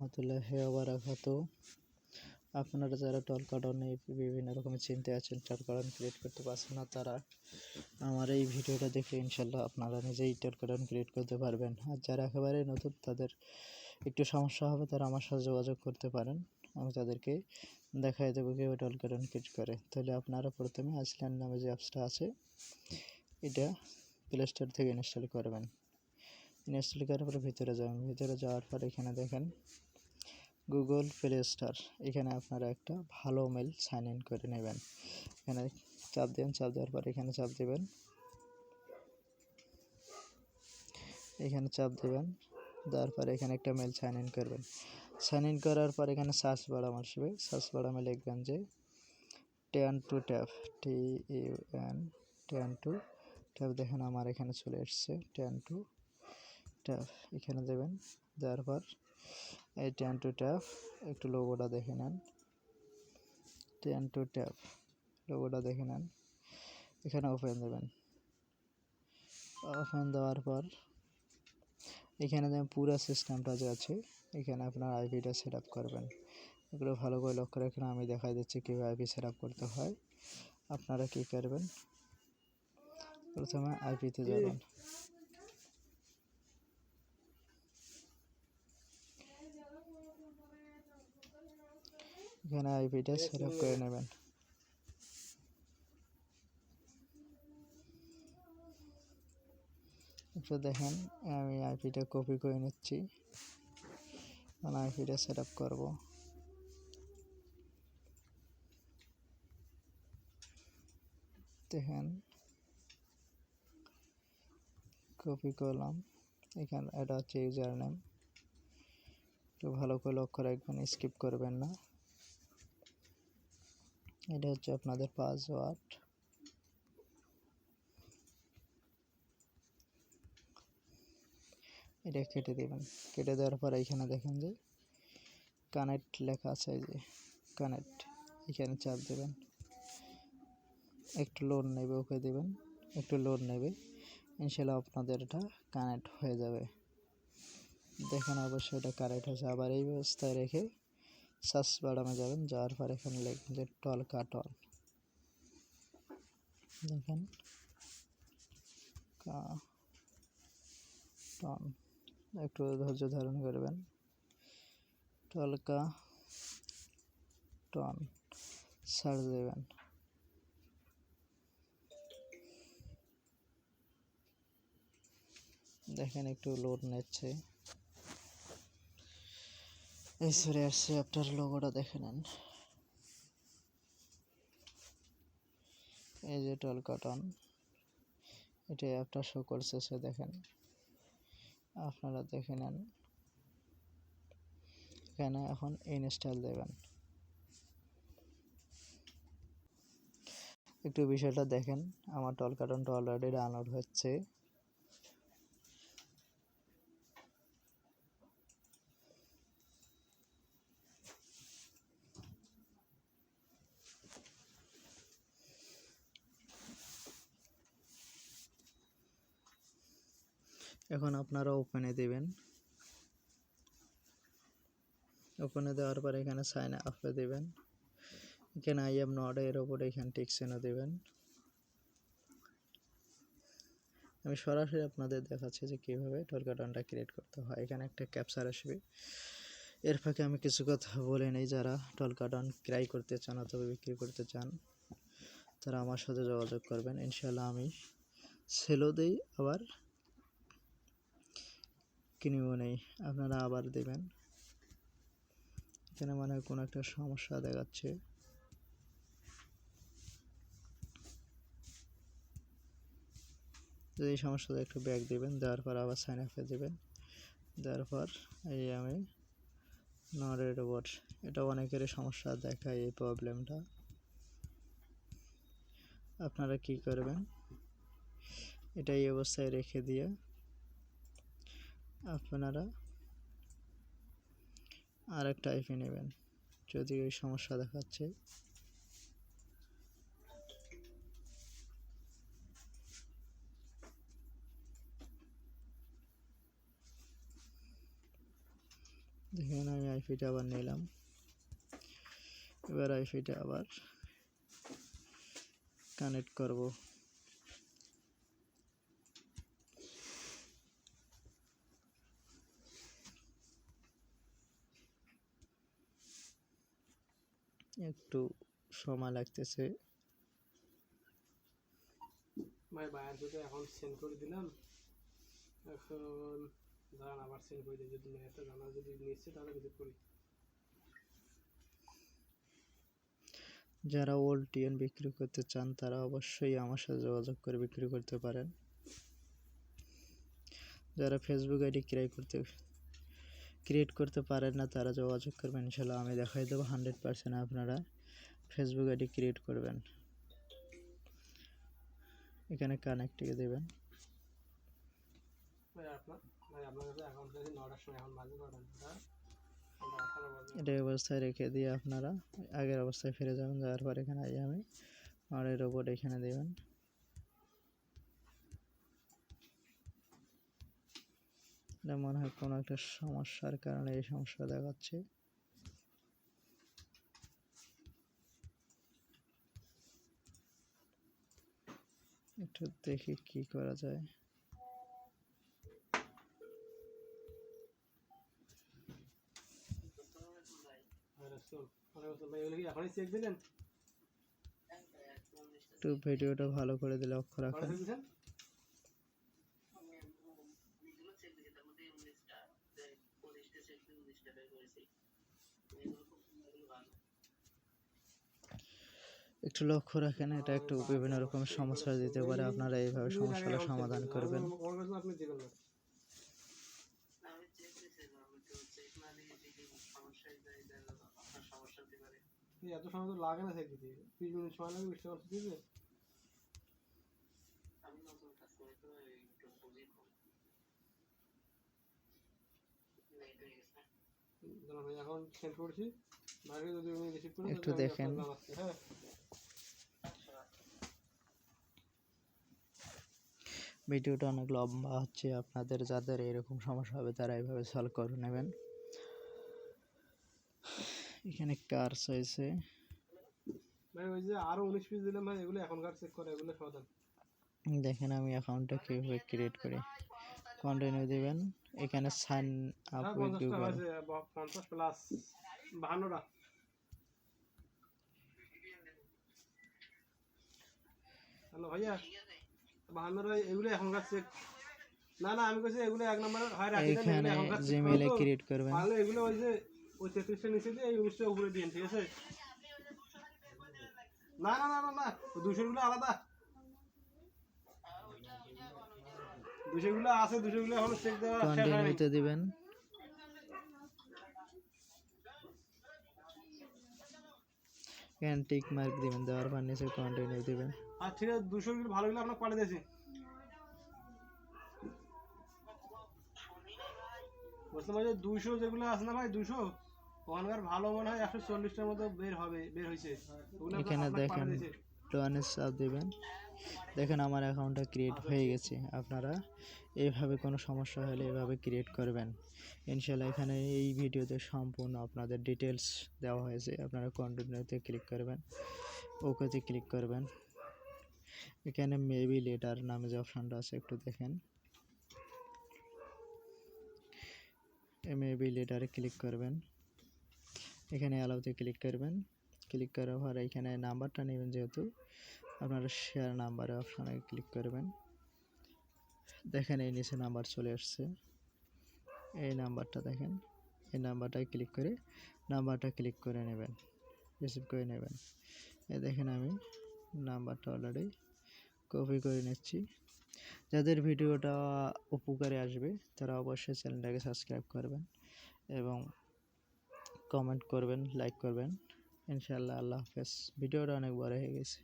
রহমতুল্লাহ বারাকাতু আপনারা যারা টলকাটনে বিভিন্ন রকমের চিন্তা আছেন টল টলকাটন ক্রিয়েট করতে পারছেন না, তারা আমার এই ভিডিওটা দেখে ইনশাল্লাহ আপনারা নিজেই টল টলকাটন ক্রিয়েট করতে পারবেন। আর যারা একেবারে নতুন, তাদের একটু সমস্যা হবে, তারা আমার সাথে যোগাযোগ করতে পারেন। আমি তাদেরকে দেখাই দেবো কীভাবে টলকাটন ক্রিয়েট করে। তাহলে আপনারা প্রথমে আইসল্যান্ড নামে যে অ্যাপসটা আছে, এটা প্লে স্টোর থেকে ইনস্টল করবেন। ইনস্টল করার পরে ভিতরে যাবেন। ভিতরে যাওয়ার পর এখানে দেখেন গুগল প্লে স্টোর এখানে আপনারা একটা ভালো মেল সাইন ইন করে নেবেন। এখানে চাপ দেবেন চাপ দেওয়ার পর এখানে চাপ দেবেন। এখানে চাপ দেবেন, দেওয়ার পর এখানে একটা মেল সাইন ইন করবেন। সাইন ইন করার পর এখানে সার্চ বাড়াম আসবে। সার্চ বাড়ামে লিখবেন যে ten two tap T U N ten two tap দেখেন আমার এখানে চলে এসছে। টেন টু ট্যাপ এখানে দেবেন। দেওয়ার পর এই টেন টু ট্যাপ, একটু লোগোটা দেখে নেন। টেন টু ট্যাপ লোগোটা দেখে নেন। এখানে ওপেন দেবেন। ওপেন দেওয়ার পর এখানে যেমন পুরো সিস্টেমটা যে আছে, এখানে আপনার আইপিটা সেট আপ করবেন। এগুলো ভালো করে লক্ষ্য রাখেন, আমি দেখাই দিচ্ছি কীভাবে আইপি সেট আপ করতে হয়। আপনারা কী করবেন? প্রথমে আইপিতে যাবেন। এখানে আইপিটা সেট আপ করে নেবেন। একটু দেখেন আমি আইপিটা কপি করে নিচ্ছি। মানে আইপিটা সেট আপ করব। দেখেন কপি করলাম। এখানে এটা হচ্ছে ইউজার নেম একটু ভালো করে লক্ষ্য রাখবেন স্কিপ করবেন না। এটা হচ্ছে আপনাদের পাসওয়ার্ড। এটা কেটে দেবেন। কেটে দেওয়ার পর এখানে দেখেন যে কানেক্ট লেখা আছে যে কানেক্ট এখানে চাপ দেবেন। একটু লোড নেবে, ওকে দেবেন। একটু লোড নেবে। ইনশাল্লাহ আপনাদের এটা কানেক্ট হয়ে যাবে। দেখেন অবশ্যই এটা কানেক্ট হয়েছে। আবার এই ব্যবস্থায় রেখে সার্চ বাড়ামে যাবেন, যাওয়ার পর এখানে লিখবেন যে টল। কাটল দেখেন টন একটু ধৈর্য ধারণ করবেন। টলকা টন সার্চ দেবেন। দেখেন একটু লোড নিচ্ছে। এই সরে আসছে আপনার লোগোটা দেখে নেন। এই যে টল কটন এটা অ্যাপটা শো করছে সে দেখেন। আপনারা দেখে নেন। এখানে এখন ইনস্টল দেবেন। একটু বিষয়টা দেখেন, আমার টল কার্টনটা অলরেডি ডাউনলোড হচ্ছে। এখন আপনারা ওপেনে দেবেন। ওপেনে দেওয়ার পর এখানে সাইন আপে দেবেন। এখানে আই এম নট এর ওপরে এখানে টিকসেনও দেবেন। আমি সরাসরি আপনাদের দেখাচ্ছি যে কীভাবে টর্কাটনটা ক্রিয়েট করতে হয়। এখানে একটা ক্যাপচার আসবে। এর ফাঁকে আমি কিছু কথা বলে নেই। যারা টলকাটন ক্রাই করতে চান অথবা বিক্রি করতে চান, তারা আমার সাথে যোগাযোগ করবেন। ইনশাল্লাহ আমি সেলো দেই, আবার কিনেও নেই, আপনারা আবার দেবেন। এখানে মনে কোনো একটা সমস্যা দেখাচ্ছে। যদি সমস্যাটা একটু ব্যাক দেবেন, দেওয়ার পর আবার সাইন আপে দেবেন। দেওয়ার পর এই আমি নরের রোবট এটা অনেকেরই সমস্যা দেখায় এই প্রবলেমটা আপনারা কি করবেন? এটা এই অবস্থায় রেখে দিয়ে আপনারা আর একটা আইপি নেবেন, যদি ওই সমস্যা দেখাচ্ছে। দেখেন আমি আইপিটা আবার নিলাম। এবার আইপিটা আবার কানেক্ট করব। একটু সময় লাগতেছে। ভাই বাইরের সাথে এখন সেন্ড করে দিলাম এখন দাঁড়ান আবার সেন্ড করে দিই যদি মেয়েটা জানা যদি নিচ্ছে তাহলে কিছু করি। যারা ওল্ড টিএন বিক্রি করতে চান তারা অবশ্যই আমার সাথে যোগাযোগ করে বিক্রি করতে পারেন। যারা ফেসবুক আইডি ক্রিয়েট করতে ক্রিয়েট করতে পারেন না তারা যোগাযোগ করবেন ইনশাল্লাহ আমি দেখাই দেবো হান্ড্রেড পার্সেন্ট আপনারা ফেসবুক আইডি ক্রিয়েট করবেন। এখানে কানেক্টে দেবেন। এটা অবস্থায় রেখে দিয়ে আপনারা আগের অবস্থায় ফিরে যাবেন যাওয়ার পর এখানে আমি আর এর ওপর এখানে দেবেন। এটা মনে হয় কোনো একটা সমস্যার কারণে এই সমস্যা দেখাচ্ছে। একটু দেখি কি করা যায়। ভাই রাসুল ভালো করে দিলে এগুলো কি এখনই চেক দিলেন একটু লক্ষ্য রাখেন, এটা একটু বিভিন্ন রকমের সমস্যা দিতে পারে, আপনারা এইভাবে সমস্যাটা সমাধান করবেন। এত সময় তো লাগে না চেক দিতে বিশ মিনিট সময় লাগে বিশ টাকা দিবে দাঁড়ান ভাই, এখন সেন্ড করছি বাইরে যদি উনি রিসিভ করেন একটু দেখেন। হ্যাঁ? ভিডিওটা অনেক লম্বা হচ্ছে আপনাদের যাদের এরকম সমস্যা হবে তারা এইভাবে সলভ করে নেবেন। এখানে কার্স হয়েছে ভাই ওই যে আরও উনিশ পিস দিলাম ভাই এগুলো এখনকার চেক করে এগুলো দেখেন আমি অ্যাকাউন্টটা কীভাবে ক্রিয়েট করি। কন্টিনিউ দিবেন। এখানে সাইন আপ হ্যাঁ উইথ পঞ্চাশটা গুগল হয়েছে ব- পঞ্চাশ প্লাস বাহান্নটা। হ্যালো ভাইয়া বাহান্নটা এগুলো এখনকার চেক না না আমি কইছি এগুলো এক নম্বর হয় রাখি দেন, এগুলো এখানে এখনকার check জিমেইলে করো তো। ক্রিয়েট করবেন। তাহলে এগুলো ওই যে ওই তেত্রিশটা নিচে দিয়ে এই উনিশটা উপরে দিন ঠিক আছে? না না না না না দুশো গুলো আলাদা। দুশো গুলো আছে দুশো গুলো চেক দেওয়া কন্টিনিউতে দিবেন। এখানে টিক মার্ক দিবেন দেওয়ার পর নিচে কন্টিনিউ দিবেন। আর ঠিক আছে দুশো গুলো আপনার পাঠিয়ে দিয়েছি বলছিলাম যে দুশো যেগুলো আছে না ভাই দুশো? ওখানকার ভালো মনে হয় একশো চল্লিশটার মতো বের হবে বের হয়েছে। এখানে দেখেন পাঠিয়ে চাপ দিবেন। দেখেন আমার অ্যাকাউন্টটা ক্রিয়েট হয়ে গেছে। আপনারা এভাবে কোনো সমস্যা হলে এভাবে ক্রিয়েট করবেন। ইনশাল্লাহ এখানে এই ভিডিওতে সম্পূর্ণ আপনাদের ডিটেলস দেওয়া হয়েছে। আপনারা কন্টিনিউতে ক্লিক করবেন। ওকেতে ক্লিক করবেন। এখানে মেবি লেটার নামে যে অপশানটা আছে একটু দেখেন। মেবি লেটারে ক্লিক করবেন। এখানে অ্যালাউতে ক্লিক করবেন। ক্লিক করার পর এখানে নাম্বারটা নেবেন যেহেতু। আপনারা শেয়ার নাম্বারে অপশানে ক্লিক করবেন। দেখেন এই নিচে নাম্বার চলে আসছে। এই নাম্বারটা দেখেন, এই নাম্বারটায় ক্লিক করে নাম্বারটা ক্লিক করে নেবেন রিসিভ করে নেবেন। এই দেখেন আমি নাম্বারটা অলরেডি কপি করে নিচ্ছি। যাদের ভিডিওটা উপকারে আসবে, তারা অবশ্যই চ্যানেলটাকে সাবস্ক্রাইব করবেন এবং কমেন্ট করবেন লাইক করবেন। ইনশাআল্লাহ আল্লাহ হাফেজ। ভিডিওটা অনেক বড় হয়ে গেছে।